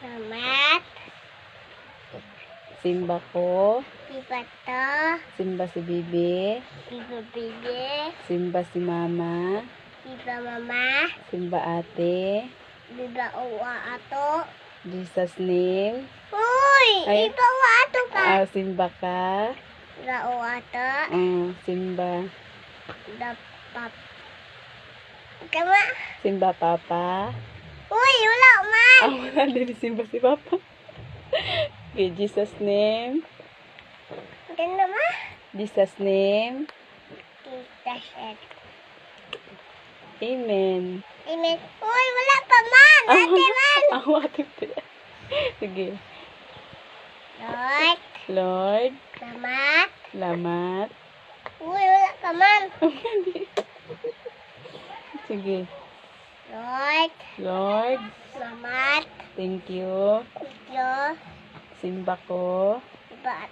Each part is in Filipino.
Salamat. Simba ko. Diba to? Simba si Bibi. Diba bibi? Simba si Mama. Diba mama? Simba ate. Diba uwa ato? Jesus name. Uy! Ay. Diba uwa ato ka? Ah, Simba ka. Diba uwa ato? Ah, Simba. Diba pap... Kama? Simba Papa. Uy! Wala man! Ah, wala din Simba si Papa. Okay, Jesus name. Ganda ma? Jesus name. Tita Shed. Amen. Amen. Uy! Wala pa man! Ah, Ate man! Ako ate pala. Sige. Lord, Lord, salamat. salamat. Uy! Wala pa man! Sige. Lord, Lord, salamat. Thank you. Yo, Simba ko. diba,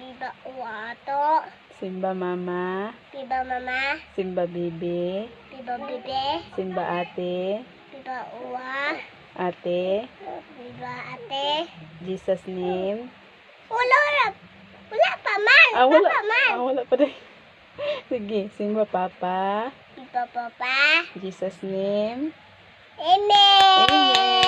diba uwa ato? Simba mama. Diba mama? Simba bibi. Diba bibi? Simba ate. Diba uwa? Ate. Diba ate? Jesus name. Wala na. Wala pa man. Ah, wala. Pa man. Ah, wala pa rin. Sige. Simba papa. Diba papa? Jesus name. Amen. Amen.